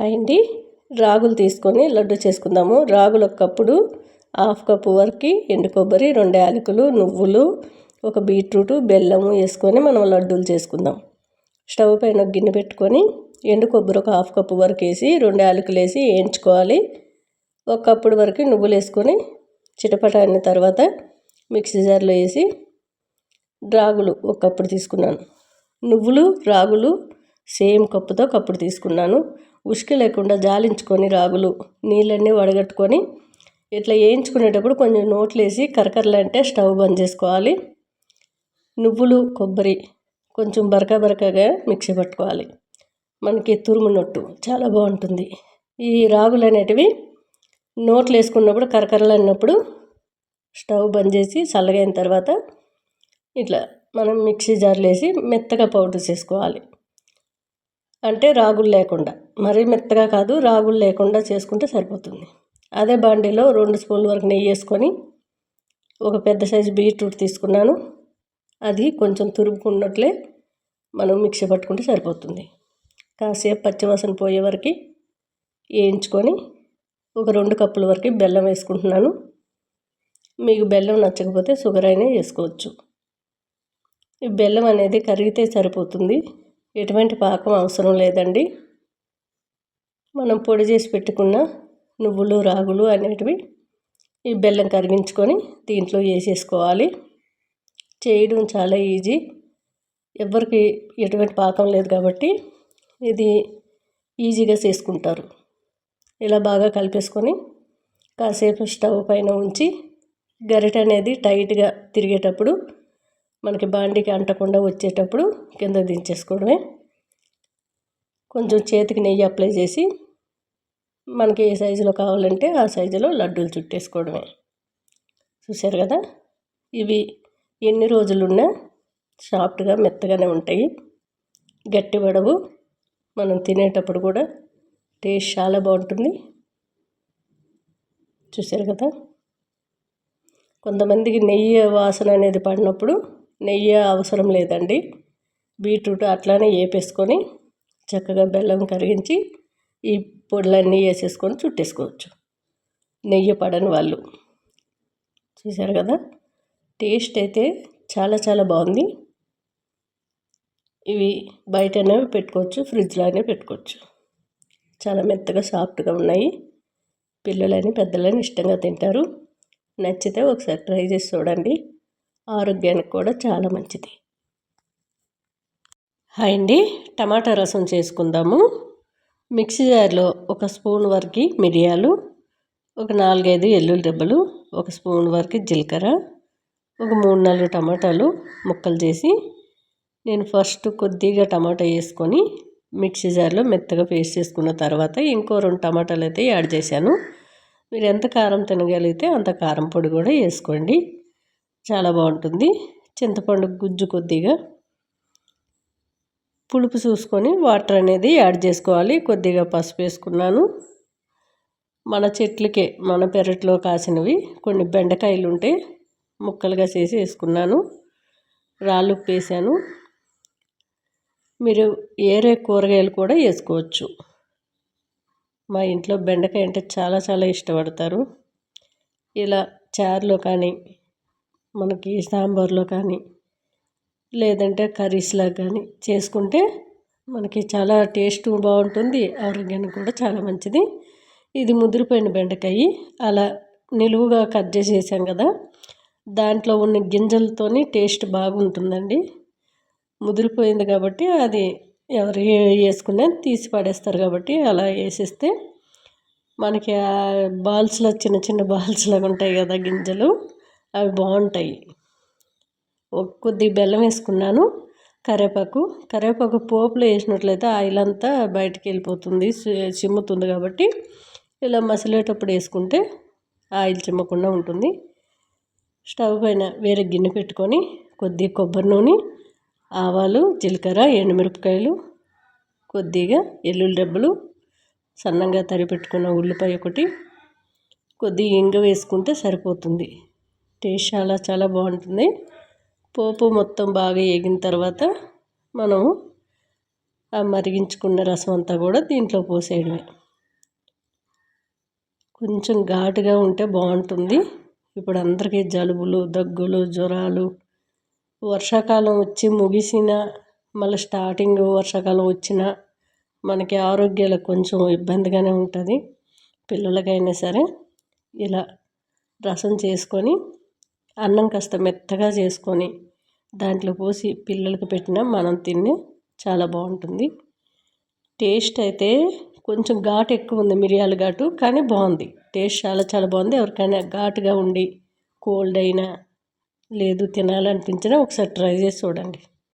Hi అండి రాగులు తీసుకొని లడ్డు చేసుకుందాము. రాగులు ఒక కప్పుడు హాఫ్ కప్పు వరకు ఎండు కొబ్బరి రెండు యాలకులు నువ్వులు ఒక బీట్రూట్ బెల్లము వేసుకొని మనం లడ్డూలు చేసుకుందాం. స్టవ్ పైన ఒక గిన్నె పెట్టుకొని ఎండు కొబ్బరి ఒక హాఫ్ కప్పు వరకు వేసి రెండు యాలకులు వేసి వేయించుకోవాలి. ఒక కప్పుడు వరకు నువ్వులు వేసుకొని చిటపట అయిన తర్వాత మిక్సీ జార్లో వేసి రాగులు ఒక కప్పుడు తీసుకున్నాను. నువ్వులు రాగులు సేమ్ కప్పుతో కప్పుడు తీసుకున్నాను. ఉసుక లేకుండా జాలించుకొని రాగులు నీళ్ళన్నీ వడగట్టుకొని ఇట్లా వేయించుకునేటప్పుడు కొంచెం నోట్లేసి కరకరలంటే స్టవ్ బంద్ చేసుకోవాలి. నువ్వులు కొబ్బరి కొంచెం బరక బరకగా మిక్సీ పట్టుకోవాలి. మనకి తురుమునట్టు చాలా బాగుంటుంది. ఈ రాగులు అనేటివి నోట్లు వేసుకున్నప్పుడు కరకరలు అన్నప్పుడు స్టవ్ బంద్ చేసి చల్లగైన తర్వాత ఇట్లా మనం మిక్సీ జార్లో వేసి మెత్తగా పౌడర్ చేసుకోవాలి. అంటే రాగులు లేకుండా. మరీ మెత్తగా కాదు రాగులు లేకుండా చేసుకుంటే సరిపోతుంది. అదే బాండీలో రెండు స్పూన్ల వరకు నెయ్యి వేసుకొని ఒక పెద్ద సైజు బీట్రూట్ తీసుకున్నాను. అది కొంచెం తురుముకున్నట్లే మనం మిక్సీ పట్టుకుంటే సరిపోతుంది. కాసేపు పచ్చివాసన పోయే వరకు వేయించుకొని ఒక రెండు కప్పుల వరకు బెల్లం వేసుకుంటున్నాను. మీకు బెల్లం నచ్చకపోతే షుగర్ అయినా వేసుకోవచ్చు. ఈ బెల్లం అనేది కరిగితే సరిపోతుంది. ఎటువంటి పాకం అవసరం లేదండి. మనం పొడి చేసి పెట్టుకున్న నువ్వులు రాగులు అనేటివి ఈ బెల్లం కరిగించుకొని దీంట్లో వేసేసుకోవాలి. చేయడం చాలా ఈజీ. ఎవరికి ఎటువంటి పాకం లేదు కాబట్టి ఇది ఈజీగా చేసుకుంటారు. ఇలా బాగా కలిపేసుకొని కాసేపు స్టవ్ పైన ఉంచి గరిట అనేది టైట్గా తిరిగేటప్పుడు మనకి బాండికి అంటకుండా వచ్చేటప్పుడు కింద దించేసుకోవడమే. కొంచెం చేతికి నెయ్యి అప్లై చేసి మనకి ఏ సైజులో కావాలంటే ఆ సైజులో లడ్డూలు చుట్టేసుకోవడమే. చూశారు కదా? ఇవి ఎన్ని రోజులున్నా సాఫ్ట్గా మెత్తగానే ఉంటాయి. గట్టి పడవు మనం తినేటప్పుడు కూడా టేస్ట్ చాలా బాగుంటుంది. చూశారు కదా? కొంతమందికి నెయ్యి వాసన అనేది పడినప్పుడు నెయ్యి అవసరం లేదండి. బీట్రూట్ అట్లానే వేపేసుకొని చక్కగా బెల్లం కరిగించి ఈ పొడులన్నీ వేసేసుకొని చుట్టేసుకోవచ్చు. నెయ్యి పడని వాళ్ళు. చూశారు కదా? టేస్ట్ అయితే చాలా చాలా బాగుంది. ఇవి బయటనే పెట్టుకోవచ్చు ఫ్రిడ్జ్లోనే పెట్టుకోవచ్చు. చాలా మెత్తగా సాఫ్ట్గా ఉన్నాయి. పిల్లలని పెద్దలని ఇష్టంగా తింటారు. నచ్చితే ఒకసారి ట్రై చేసి చూడండి. ఆరోగ్యానికి కూడా చాలా మంచిది. హాయ్ అండి. టమాటా రసం చేసుకుందాము. మిక్సీ జార్లో ఒక స్పూన్ వరకు మిరియాలు ఒక నాలుగైదు ఎల్లుల్లి దెబ్బలు ఒక స్పూన్ వరకు జీలకర్ర ఒక మూడు నాలుగు టమాటాలు ముక్కలు చేసి నేను ఫస్ట్ కొద్దిగా టమాటా వేసుకొని మిక్సీ జార్లో మెత్తగా పేస్ట్ చేసుకున్న తర్వాత ఇంకో రెండు టమాటాలు అయితే యాడ్ చేశాను. మీరు ఎంత కారం తినగలిగితే అంత కారం పొడి కూడా వేసుకోండి. చాలా బాగుంటుంది. చింతపండు గుజ్జు కొద్దిగా. పులుపు చూసుకొని వాటర్ అనేది యాడ్ చేసుకోవాలి. కొద్దిగా పసుపు వేసుకున్నాను. మన చెట్లకే మన పెరట్లో కాసినవి కొన్ని బెండకాయలు ఉంటే ముక్కలుగా చేసి వేసుకున్నాను. రాళ్ళు వేసాను మీరు ఏరే కూరగాయలు కూడా వేసుకోవచ్చు. మా ఇంట్లో బెండకాయ అంటే చాలా చాలా ఇష్టపడతారు. ఇలా చారులో కానీ మనకి సాంబార్లో కానీ లేదంటే కర్రీస్లో కానీ చేసుకుంటే మనకి చాలా టేస్ట్ బాగుంటుంది ఆరోగ్యానికి కూడా చాలా మంచిది. ఇది ముదిరిపోయిన బెండకాయ అలా నిలువుగా కట్ చేసేసాం కదా దాంట్లో ఉన్న గింజలతోని టేస్ట్ బాగుంటుందండి. ముదిరిపోయింది కాబట్టి అది ఎవరు వేసుకునే తీసి పడేస్తారు కాబట్టి అలా వేసేస్తే మనకి బాల్స్లో చిన్న చిన్న బాల్స్ లాగా ఉంటాయి కదా గింజలు. అవి బాగుంటాయి. కొద్ది బెల్లం వేసుకున్నాను కరివేపాకు కరివేపాకు పోపులో వేసినట్లయితే ఆయిల్ అంతా బయటికి వెళ్ళిపోతుంది చిమ్ముతుంది కాబట్టి ఇలా మసిలేటప్పుడు వేసుకుంటే ఆయిల్ చిమ్మకుండా ఉంటుంది. స్టవ్ పైన వేరే గిన్నె పెట్టుకొని కొద్ది కొబ్బరి నూనె ఆవాలు జీలకర్ర ఎండుమిరపకాయలు కొద్దిగా ఎల్లుల్లి డబ్బులు సన్నంగా తరి పెట్టుకున్న ఉల్లిపాయ ఒకటి కొద్దిగా ఇంగ వేసుకుంటే సరిపోతుంది. టేస్ట్ చాలా చాలా బాగుంటుంది. పోపు మొత్తం బాగా వేగిన తర్వాత మనము ఆ మరిగించుకున్న రసం అంతా కూడా దీంట్లో పోసేయడమే. కొంచెం ఘాటుగా ఉంటే బాగుంటుంది. ఇప్పుడు అందరికీ జలుబులు దగ్గులు జ్వరాలు వర్షాకాలం వచ్చి ముగిసిన మళ్ళీ స్టార్టింగ్ వర్షాకాలం వచ్చిన మనకి ఆరోగ్యాలకు కొంచెం ఇబ్బందిగానే ఉంటుంది. పిల్లలకైనా సరే ఇలా రసం చేసుకొని అన్నం కాస్త మెత్తగా చేసుకొని దాంట్లో పోసి పిల్లలకు పెట్టినా మనం తిని చాలా బాగుంటుంది. టేస్ట్ అయితే కొంచెం ఘాటు ఎక్కువ ఉంది మిరియాల ఘాటు కానీ బాగుంది. టేస్ట్ చాలా చాలా బాగుంది. ఎవరికైనా ఘాటుగా ఉండి కోల్డ్ అయినా లేదు తినాలనిపించినా ఒకసారి ట్రై చేసి చూడండి.